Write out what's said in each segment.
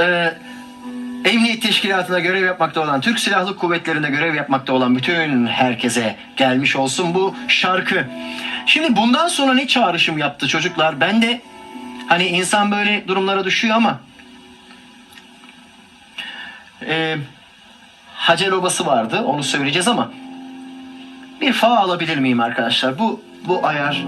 e, Emniyet Teşkilatı'nda görev yapmakta olan, Türk Silahlı Kuvvetleri'nde görev yapmakta olan bütün herkese gelmiş olsun bu şarkı. Şimdi bundan sonra ne çağrışım yaptı çocuklar? Ben de hani insan böyle durumlara düşüyor ama e, Hacel obası vardı onu söyleyeceğiz ama bir fa alabilir miyim arkadaşlar? Bu bu ayar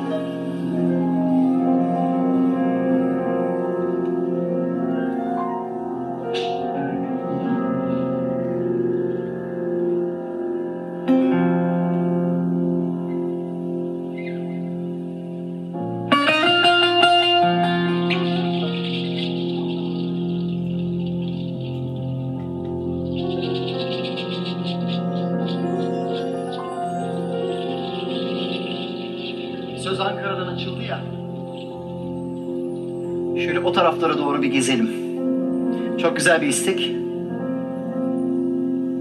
Söz Ankara'dan açıldı ya. Şöyle o taraflara doğru bir gezelim. Çok güzel bir istek.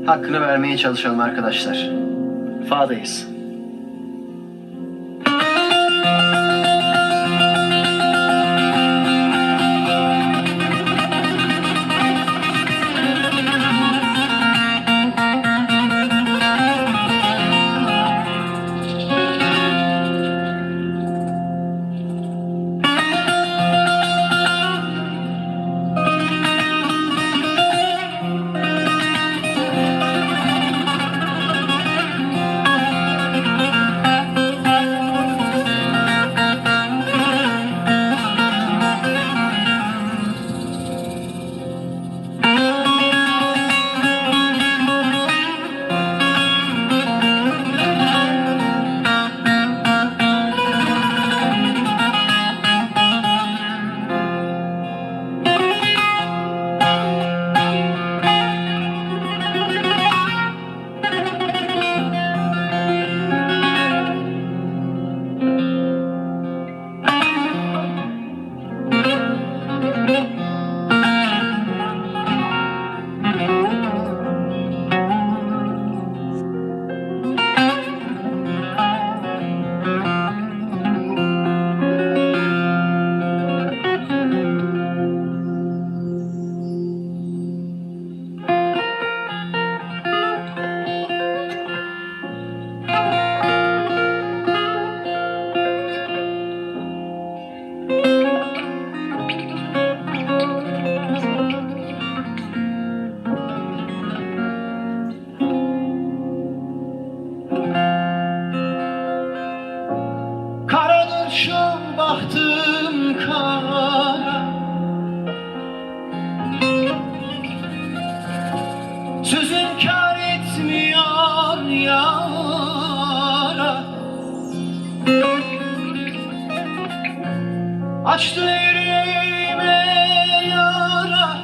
Hakkını vermeye çalışalım arkadaşlar. Fa'dayız. Açtı yüreğime yara.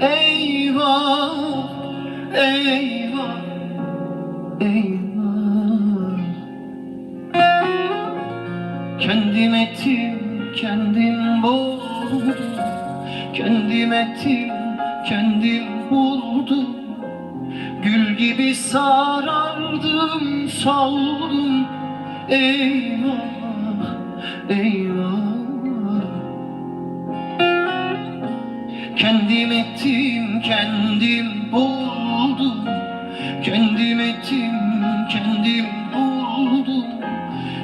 Eyvah, eyvah, eyvah. Kendim ettim, kendim buldum. Kendim ettim, kendim buldum. Gül gibi sarardım, saldım Eyvah, eyvah. Kendim ettim, kendim buldum. Kendim ettim, kendim buldum.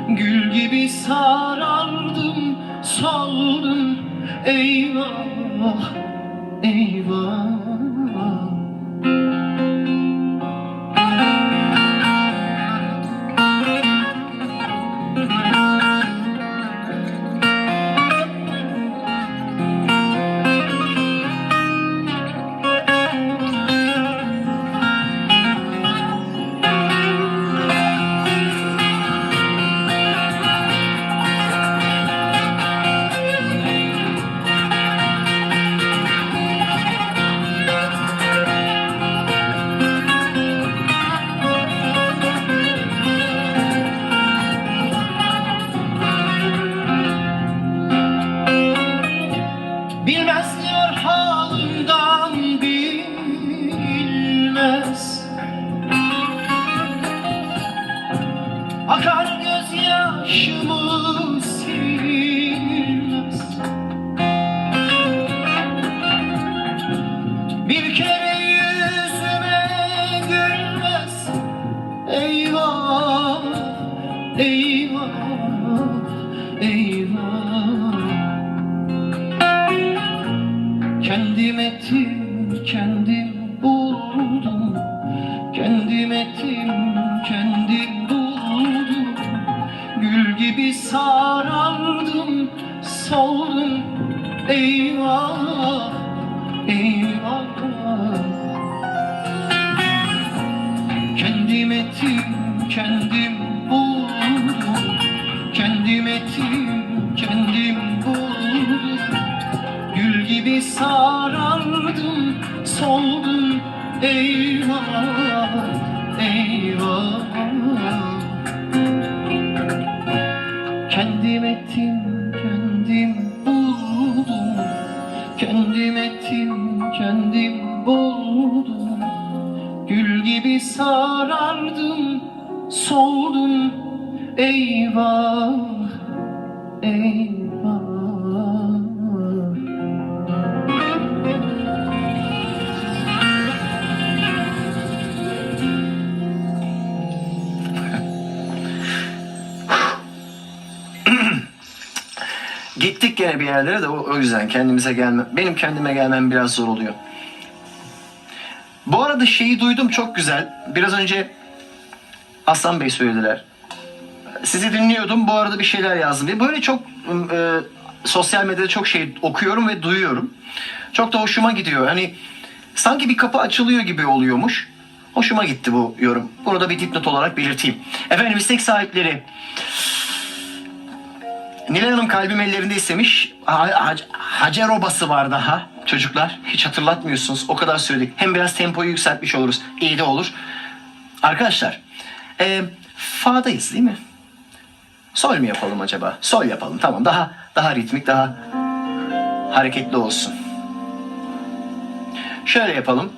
Gül gibi sarardım, saldım. Eyvah, eyvah eyvah, eyvah. Kendim ettim, kendim buldum. Kendim ettim, kendim buldum. Gül gibi sarardım, soldum Eyvah, eyvah. Kendim ettim, kendim gibi sarardım, soldum Eyvah, eyvah. Kendim ettim, kendim buldum Kendim ettim, kendim buldum. Gül gibi sarardım, soldum Eyvah, eyvah Gittik gene bir yerlere de o, o yüzden kendimize gelme. Benim kendime gelmem biraz zor oluyor. Bu arada şeyi duydum çok güzel. Biraz önce Aslan Bey söylediler. Sizi dinliyordum bu arada bir şeyler yazdım diye. Böyle çok e, sosyal medyada çok şey okuyorum ve duyuyorum. Çok da hoşuma gidiyor. Hani sanki bir kapı açılıyor gibi oluyormuş. Hoşuma gitti bu yorum. Bunu da bir dipnot olarak belirteyim. Efendim istek sahipleri Nilay Hanım kalbim ellerinde istemiş. Ha- Hac- Hacer obası var daha. Çocuklar hiç hatırlatmıyorsunuz. O kadar söyledik. Hem biraz tempoyu yükseltmiş oluruz. İyi de olur. Arkadaşlar. E, Fa'dayız değil mi? Sol mi yapalım acaba? Sol yapalım. Tamam. Daha daha ritmik, daha hareketli olsun. Şöyle yapalım.